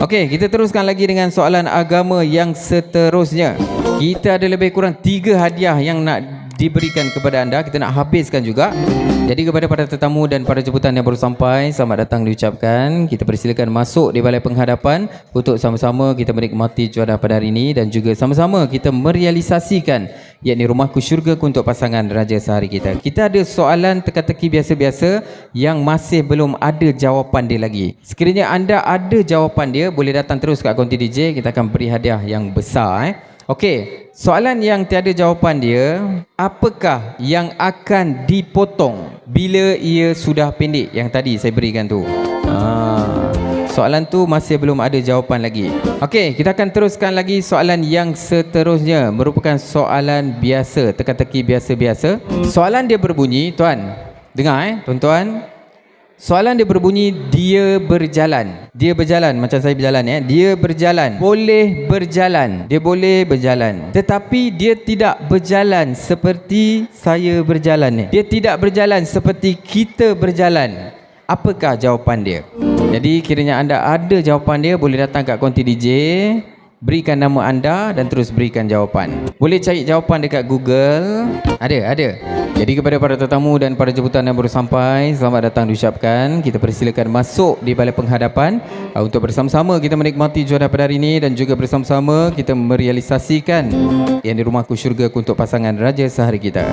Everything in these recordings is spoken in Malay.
Okey, kita teruskan lagi dengan soalan agama yang seterusnya. Kita ada lebih kurang tiga hadiah yang nak diberikan kepada anda. Kita nak habiskan juga. Jadi kepada para tetamu dan para jemputan yang baru sampai, selamat datang diucapkan. Kita persilakan masuk di balai penghadapan untuk sama-sama kita menikmati cuaca pada hari ini dan juga sama-sama kita merealisasikan yakni rumahku syurgaku untuk pasangan raja sehari kita. Kita ada soalan teka-teki biasa-biasa yang masih belum ada jawapan dia lagi. Sekiranya anda ada jawapan dia, boleh datang terus kat konti DJ, kita akan beri hadiah yang besar eh. Okey, soalan yang tiada jawapan dia, apakah yang akan dipotong bila ia sudah pendek yang tadi saya berikan tu? Ha, soalan tu masih belum ada jawapan lagi. Okey, kita akan teruskan lagi soalan yang seterusnya merupakan soalan biasa, teka-teki biasa-biasa. Soalan dia berbunyi, tuan. Dengar eh, tuan-tuan. Soalan dia berbunyi dia berjalan. Dia berjalan macam saya berjalan ya. Dia berjalan. Boleh berjalan. Dia boleh berjalan. Tetapi dia tidak berjalan seperti saya berjalan ni. Dia tidak berjalan seperti kita berjalan. Apakah jawapan dia? Jadi kiranya anda ada jawapan dia boleh datang kat konti DJ berikan nama anda dan terus berikan jawapan. Boleh cari jawapan dekat Google. Ada, ada. Jadi kepada para tetamu dan para jemputan yang baru sampai, selamat datang diucapkan. Kita persilakan masuk di balai penghadapan uh, untuk bersama-sama kita menikmati juara pada hari ini dan juga bersama-sama kita merealisasikan yang di rumahku syurga untuk pasangan raja sehari kita.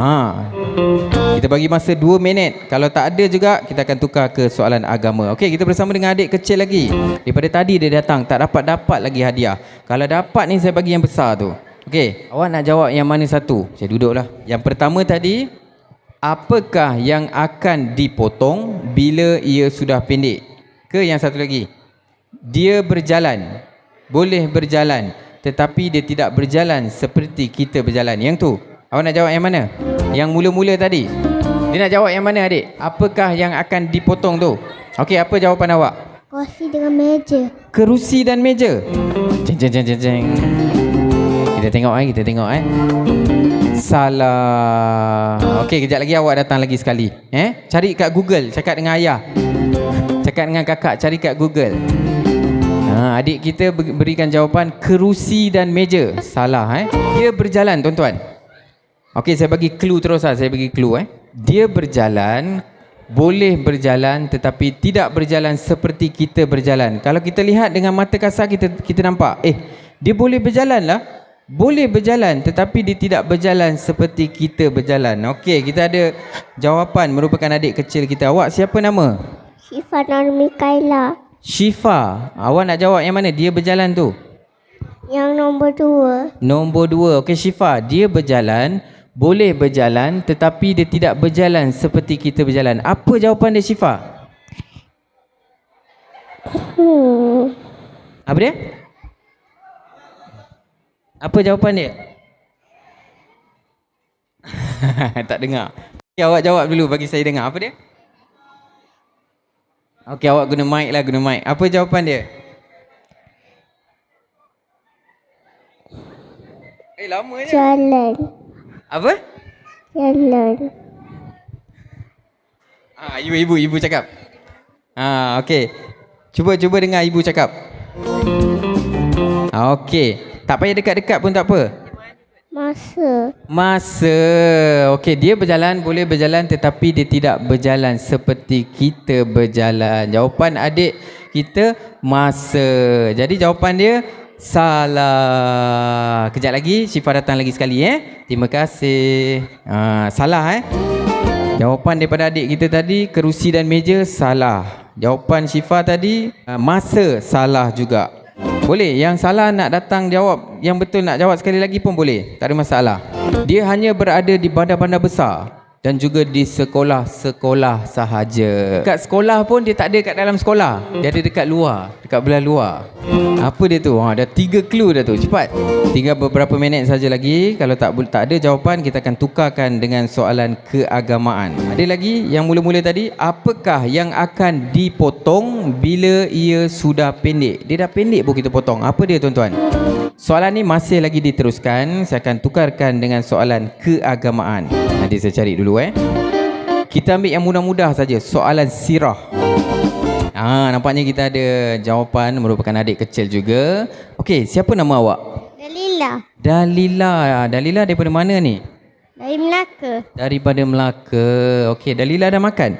Ha. Kita bagi masa 2 minit. Kalau tak ada juga, kita akan tukar ke soalan agama. Okey, kita bersama dengan adik kecil lagi. Daripada tadi dia datang, tak dapat-dapat lagi hadiah. Kalau dapat ni saya bagi yang besar tu. Okey, awak nak jawab yang mana satu? Saya duduklah. Yang pertama tadi, apakah yang akan dipotong bila ia sudah pendek? Ke yang satu lagi? Dia berjalan. Boleh berjalan, tetapi dia tidak berjalan seperti kita berjalan. Yang tu. Awak nak jawab yang mana? Yang mula-mula tadi. Dia nak jawab yang mana adik? Apakah yang akan dipotong tu? Okey, apa jawapan awak? Kursi dengan meja. Kerusi dan meja. Jeng jeng jeng jeng jeng. Kita tengok eh, kita tengok eh. Salah. Okey, kejap lagi awak datang lagi sekali. Eh, cari kat Google, cakap dengan ayah. Cakap dengan kakak, cari kat Google. Ha, adik kita ber- berikan jawapan kerusi dan meja. Salah eh. Dia berjalan, tuan-tuan. Okey, saya bagi clue terus lah. Saya bagi clue eh. Dia berjalan, boleh berjalan tetapi tidak berjalan seperti kita berjalan. Kalau kita lihat dengan mata kasar kita kita nampak, eh, dia boleh berjalan lah. Boleh berjalan tetapi dia tidak berjalan seperti kita berjalan. Okey, kita ada jawapan merupakan adik kecil kita. Awak siapa nama? Syifa Nur Mikaela. Syifa. Awak nak jawab yang mana? Dia berjalan tu. Yang nombor dua. Nombor dua. Okey Syifa, dia berjalan, boleh berjalan tetapi dia tidak berjalan seperti kita berjalan. Apa jawapan dia Syifa? Hmm. Apa dia? Apa jawapan dia? tak dengar. Okay, awak jawab dulu bagi saya dengar. Apa dia? Okey, awak guna mic lah, guna mic. Apa jawapan dia? Eh, lama je. Jalan. Apa? Jalan. Ah, ibu ibu ibu cakap. Ah, okey. Cuba cuba dengar ibu cakap. Ah, okey. Tak payah dekat-dekat pun tak apa. Masa. Masa. Okey, dia berjalan boleh berjalan tetapi dia tidak berjalan seperti kita berjalan. Jawapan adik kita masa. Jadi jawapan dia salah. Kejap lagi Syifa datang lagi sekali eh. Terima kasih. Ha, salah eh. Jawapan daripada adik kita tadi kerusi dan meja salah. Jawapan Syifa tadi uh, masa salah juga. Boleh, yang salah nak datang jawab, yang betul nak jawab sekali lagi pun boleh. Tak ada masalah. Dia hanya berada di bandar-bandar besar dan juga di sekolah-sekolah sahaja. Dekat sekolah pun dia tak ada kat dalam sekolah. Dia ada dekat luar, dekat belah luar. Apa dia tu? Ha, dah tiga clue dah tu. Cepat. Tinggal beberapa minit saja lagi. Kalau tak tak ada jawapan, kita akan tukarkan dengan soalan keagamaan. Ada lagi yang mula-mula tadi, apakah yang akan dipotong bila ia sudah pendek? Dia dah pendek pun kita potong. Apa dia tuan-tuan? Soalan ni masih lagi diteruskan. Saya akan tukarkan dengan soalan keagamaan. Nanti saya cari dulu eh. Kita ambil yang mudah-mudah saja. Soalan sirah. Ha, Ah, nampaknya kita ada jawapan merupakan adik kecil juga. Okey, siapa nama awak? Dalila. Dalila. Dalila daripada mana ni? Dari Melaka. Daripada Melaka. Okey, Dalila dah makan?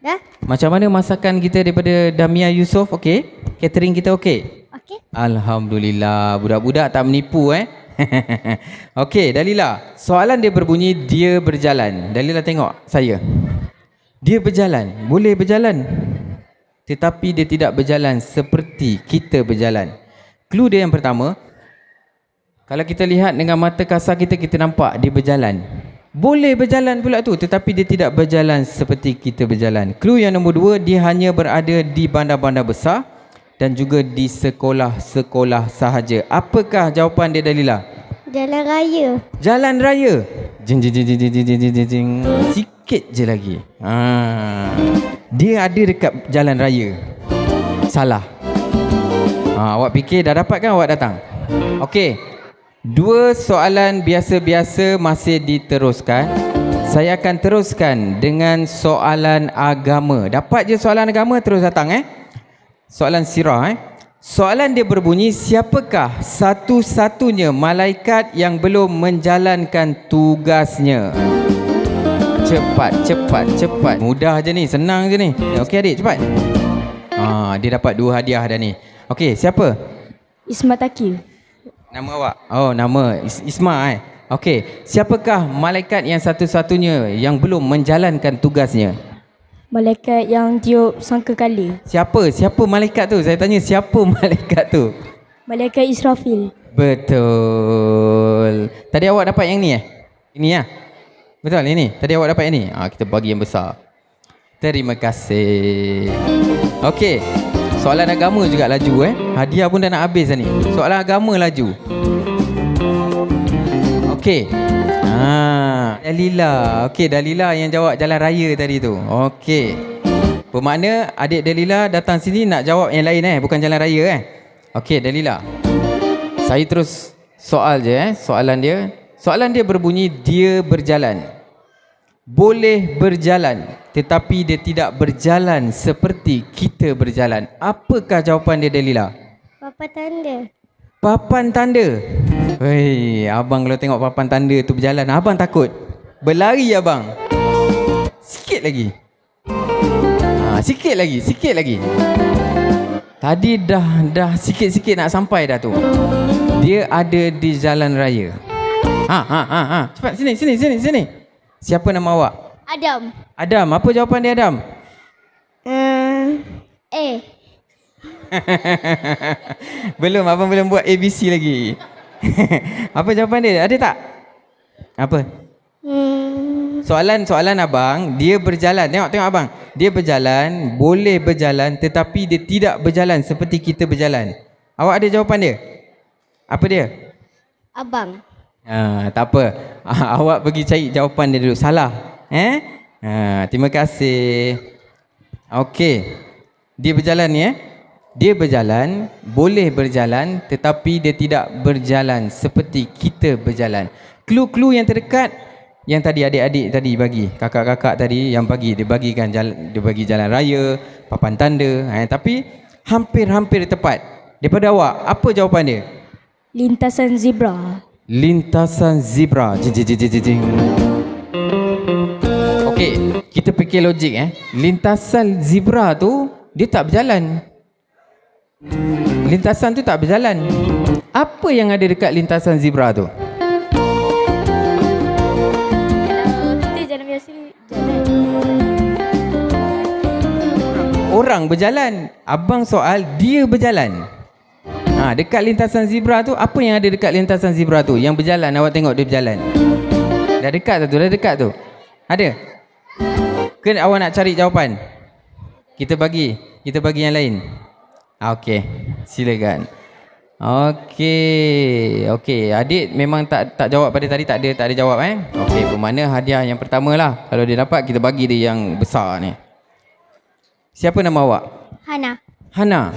Dah? Macam mana masakan kita daripada Damia Yusof? Okey? Catering kita okey? Okey. Alhamdulillah. Budak-budak tak menipu eh. Okey, Dalila. Soalan dia berbunyi dia berjalan. Dalila tengok saya. Dia berjalan. Boleh berjalan. Tetapi dia tidak berjalan seperti kita berjalan. Clue dia yang pertama. Kalau kita lihat dengan mata kasar kita, kita nampak dia berjalan. Boleh berjalan pula tu tetapi dia tidak berjalan seperti kita berjalan. Clue yang nombor dua, dia hanya berada di bandar-bandar besar dan juga di sekolah-sekolah sahaja. Apakah jawapan dia Dalila? Jalan raya. Jalan raya. Jing jing jing jing jing jing jing jing. Sikit je lagi. Ha. Dia ada dekat jalan raya. Salah. Ha, awak fikir dah dapat kan awak datang? Okey. Dua soalan biasa-biasa masih diteruskan. Saya akan teruskan dengan soalan agama. Dapat je soalan agama terus datang eh. Soalan sirah eh. Soalan dia berbunyi siapakah satu-satunya malaikat yang belum menjalankan tugasnya? Cepat, cepat, cepat. Mudah je ni, senang je ni. Okey adik, cepat. Ha, dia dapat dua hadiah dah ni. Okey, siapa? Ismat Akil. Nama awak? Oh, nama Is- Isma eh. Okey, siapakah malaikat yang satu-satunya yang belum menjalankan tugasnya? Malaikat yang tiup sangka kala. Siapa? Siapa malaikat tu? Saya tanya siapa malaikat tu? Malaikat Israfil. Betul. Tadi awak dapat yang ni eh? Ini ya? Betul ini? Tadi awak dapat yang ni? Ah, kita bagi yang besar. Terima kasih. Okey. Soalan agama juga laju eh. Hadiah pun dah nak habis dah ni. Soalan agama laju. Okey. Ha, Dalila. Okey, Dalila yang jawab jalan raya tadi tu. Okey. Bermakna adik Dalila datang sini nak jawab yang lain eh, bukan jalan raya eh. Okey, Dalila. Saya terus soal je eh, soalan dia. Soalan dia berbunyi dia berjalan. Boleh berjalan tetapi dia tidak berjalan seperti kita berjalan. Apakah jawapan dia Dalila? Papa tanda. Papan tanda. Hei, abang kalau tengok papan tanda tu berjalan, abang takut. Berlari abang. Sikit lagi. Ha, sikit lagi, sikit lagi. Tadi dah dah sikit-sikit nak sampai dah tu. Dia ada di jalan raya. Ha ha ha ha. Cepat sini sini sini sini. Siapa nama awak? Adam. Adam. Apa jawapan dia Adam? Uh, eh. belum, abang belum buat ABC lagi. Apa jawapan dia? Ada tak? Apa? Hmm. Soalan soalan abang, dia berjalan. Tengok tengok abang. Dia berjalan, boleh berjalan tetapi dia tidak berjalan seperti kita berjalan. Awak ada jawapan dia? Apa dia? Abang. Ha, tak apa. Awak pergi cari jawapan dia dulu. Salah. Eh? Ha, terima kasih. Okey. Dia berjalan ni eh. Dia berjalan, boleh berjalan tetapi dia tidak berjalan seperti kita berjalan. Clue-clue yang terdekat yang tadi adik-adik tadi bagi, kakak-kakak tadi yang bagi, dia bagikan jalan dia bagi jalan raya, papan tanda, eh, tapi hampir-hampir tepat. Daripada awak, apa jawapan dia? Lintasan zebra. Lintasan zebra. Jing, jing, jing, jing, jing. Okey, kita fikir logik eh. Lintasan zebra tu dia tak berjalan. Lintasan tu tak berjalan. Apa yang ada dekat lintasan zebra tu? Orang berjalan. Abang soal dia berjalan. Ha, dekat lintasan zebra tu apa yang ada dekat lintasan zebra tu? Yang berjalan awak tengok dia berjalan. Dah dekat tu, dah dekat tu. Ada? Ke awak nak cari jawapan? Kita bagi, kita bagi yang lain. Okey, silakan. Okey, okey. Adik memang tak tak jawab pada tadi tak ada tak ada jawab eh. Okey, bermakna hadiah yang pertama lah. Kalau dia dapat kita bagi dia yang besar ni. Siapa nama awak? Hana. Hana.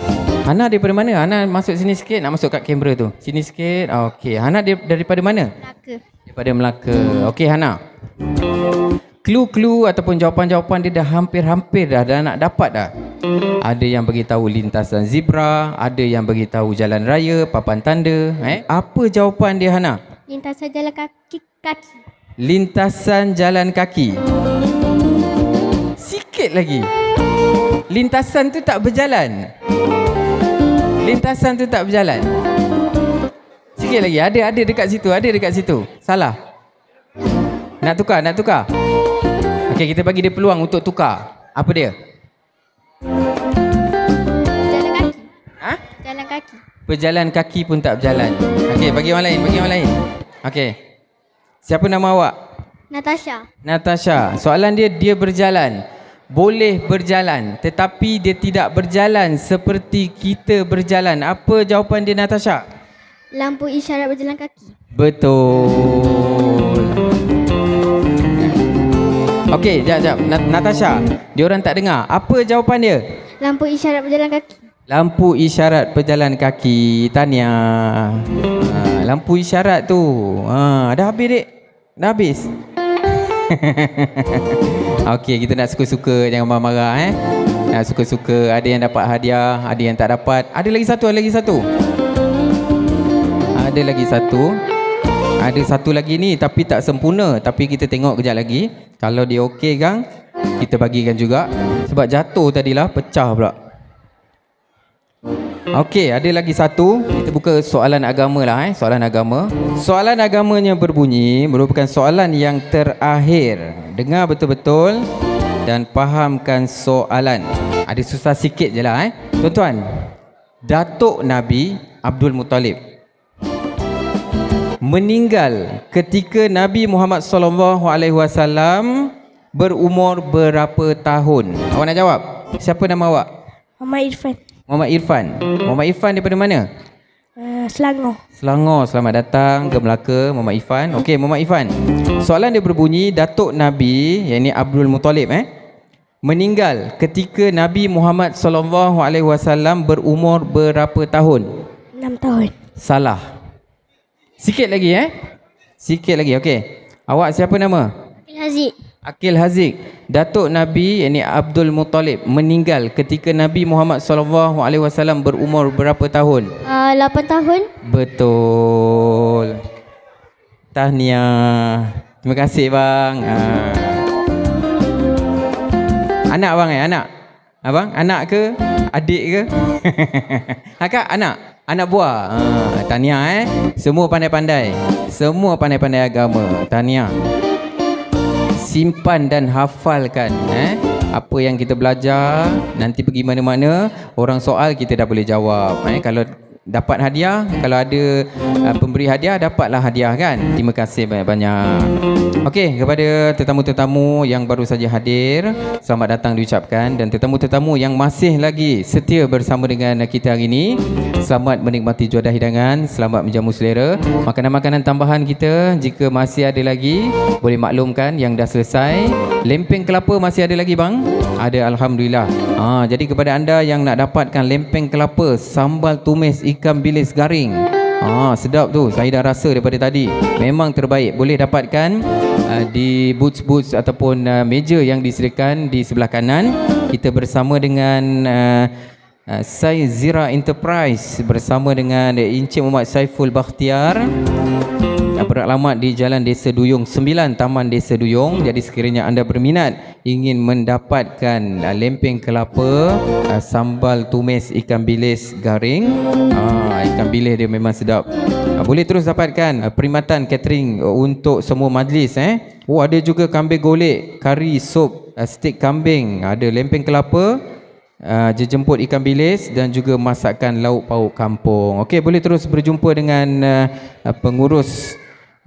Hana daripada mana? Hana masuk sini sikit nak masuk kat kamera tu. Sini sikit. Okey, Hana dia daripada mana? Melaka. Daripada Melaka. Okey Hana. Clue-clue ataupun jawapan-jawapan dia dah hampir-hampir dah dah nak dapat dah. Ada yang bagi tahu lintasan zebra, ada yang bagi tahu jalan raya, papan tanda, eh. Apa jawapan dia Hana? Lintasan jalan kaki. kaki. Lintasan jalan kaki. Sikit lagi. Lintasan tu tak berjalan. Lintasan tu tak berjalan. Sikit lagi. Ada ada dekat situ, ada dekat situ. Salah. Nak tukar, nak tukar. Okey, kita bagi dia peluang untuk tukar. Apa dia? Jalan kaki. Ha? Jalan kaki. Berjalan kaki pun tak berjalan. Okey, bagi orang lain, bagi orang lain. Okey. Siapa nama awak? Natasha. Natasha. Soalan dia dia berjalan. Boleh berjalan tetapi dia tidak berjalan seperti kita berjalan. Apa jawapan dia Natasha? Lampu isyarat berjalan kaki. Betul. Okey, jap jap. Nat- Natasha, dia orang tak dengar. Apa jawapan dia? Lampu isyarat berjalan kaki. Lampu isyarat pejalan kaki. Tania. Ha, lampu isyarat tu. Ha, dah habis dek? Dah habis? Okey, kita nak suka-suka jangan marah-marah eh. Nak suka-suka, ada yang dapat hadiah, ada yang tak dapat. Ada lagi satu, ada lagi satu. Ada lagi satu. Ada satu lagi ni tapi tak sempurna, tapi kita tengok kejap lagi. Kalau dia okey gang, kita bagikan juga. Sebab jatuh tadilah pecah pula. Okey, ada lagi satu. Kita buka soalan agama lah eh, soalan agama. Soalan agamanya berbunyi merupakan soalan yang terakhir. Dengar betul-betul dan fahamkan soalan. Ada susah sikit je lah eh. Tuan-tuan, Datuk Nabi Abdul Muttalib meninggal ketika Nabi Muhammad sallallahu alaihi wasallam berumur berapa tahun? Awak nak jawab? Siapa nama awak? Muhammad Irfan. Muhammad Irfan. Muhammad Irfan daripada mana? Uh, Selangor. Selangor. Selamat datang ke Melaka Muhammad Irfan. Okey, Muhammad Irfan. Soalan dia berbunyi Datuk Nabi yang ini Abdul Muttalib eh meninggal ketika Nabi Muhammad sallallahu alaihi wasallam berumur berapa tahun? 6 tahun. Salah. Sikit lagi eh. Sikit lagi. Okey. Awak siapa nama? Haziq. Akil Haziq. Datuk Nabi yakni Abdul Muttalib meninggal ketika Nabi Muhammad sallallahu alaihi wasallam berumur berapa tahun? Uh, 8 tahun. Betul. Tahniah. Terima kasih bang. Ah. Anak bang eh, anak. Abang, anak ke? Adik ke? ha kak, anak. Anak buah. Ha, tahniah eh. Semua pandai-pandai. Semua pandai-pandai agama. Tahniah. Simpan dan hafalkan eh apa yang kita belajar nanti pergi mana-mana orang soal kita dah boleh jawab eh kalau dapat hadiah. Kalau ada uh, pemberi hadiah dapatlah hadiah kan? Terima kasih banyak-banyak. Okey kepada tetamu-tetamu yang baru saja hadir selamat datang diucapkan. Dan tetamu-tetamu yang masih lagi setia bersama dengan kita hari ini selamat menikmati juadah hidangan selamat menjamu selera. Makanan-makanan tambahan kita jika masih ada lagi boleh maklumkan yang dah selesai. Lempeng kelapa masih ada lagi bang ada alhamdulillah ha, jadi kepada anda yang nak dapatkan lempeng kelapa sambal tumis ikan bilis garing Ah, sedap tu. Saya dah rasa daripada tadi. Memang terbaik. Boleh dapatkan uh, di boots-boots ataupun uh, meja yang disediakan di sebelah kanan. Kita bersama dengan uh, uh, Sai Zira Enterprise bersama dengan Encik Muhammad Saiful Bakhtiar beralamat di Jalan Desa Duyung 9 Taman Desa Duyung. Jadi sekiranya anda berminat ingin mendapatkan uh, lempeng kelapa, uh, sambal tumis ikan bilis garing, ah, ikan bilis dia memang sedap. Uh, boleh terus dapatkan uh, perkhidmatan catering uh, untuk semua majlis eh. Oh ada juga kambing golek, kari sup, uh, steak kambing, ada lempeng kelapa, uh, jejemput ikan bilis dan juga masakan lauk pauk kampung. Okey, boleh terus berjumpa dengan uh, uh, pengurus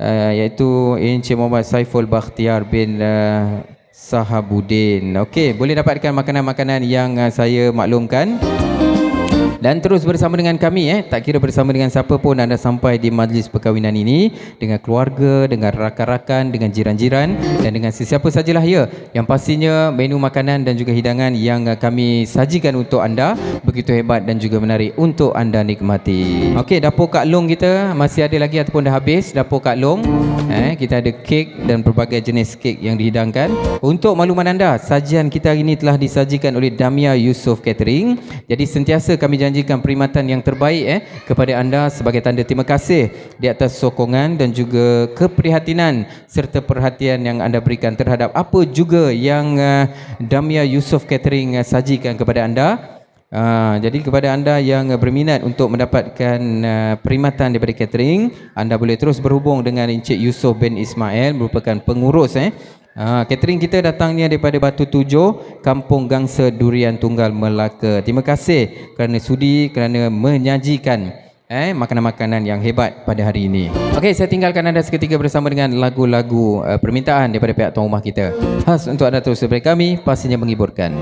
uh, iaitu Encik Muhammad Saiful Bakhtiar bin uh, Sahabudin. Okey, boleh dapatkan makanan-makanan yang uh, saya maklumkan. Dan terus bersama dengan kami eh tak kira bersama dengan siapa pun anda sampai di majlis perkahwinan ini dengan keluarga dengan rakan-rakan dengan jiran-jiran dan dengan sesiapa sajalah ya yang pastinya menu makanan dan juga hidangan yang uh, kami sajikan untuk anda begitu hebat dan juga menarik untuk anda nikmati. Okey dapur Kak Long kita masih ada lagi ataupun dah habis dapur Kak Long. Eh kita ada kek dan pelbagai jenis kek yang dihidangkan. Untuk makluman anda sajian kita hari ini telah disajikan oleh Damia Yusof Catering. Jadi sentiasa kami janjikan perkhidmatan yang terbaik eh kepada anda sebagai tanda terima kasih di atas sokongan dan juga keprihatinan serta perhatian yang anda berikan terhadap apa juga yang uh, Damia Yusof Catering uh, sajikan kepada anda. Uh, jadi kepada anda yang berminat untuk mendapatkan uh, perkhidmatan daripada catering, anda boleh terus berhubung dengan Encik Yusof bin Ismail merupakan pengurus eh Ha, catering kita datangnya daripada Batu Tujuh, Kampung Gangsa Durian Tunggal Melaka. Terima kasih kerana sudi kerana menyajikan eh makanan-makanan yang hebat pada hari ini. Okey, saya tinggalkan anda seketika bersama dengan lagu-lagu uh, permintaan daripada pihak tuan rumah kita. Khas untuk anda terus daripada kami, pastinya menghiburkan.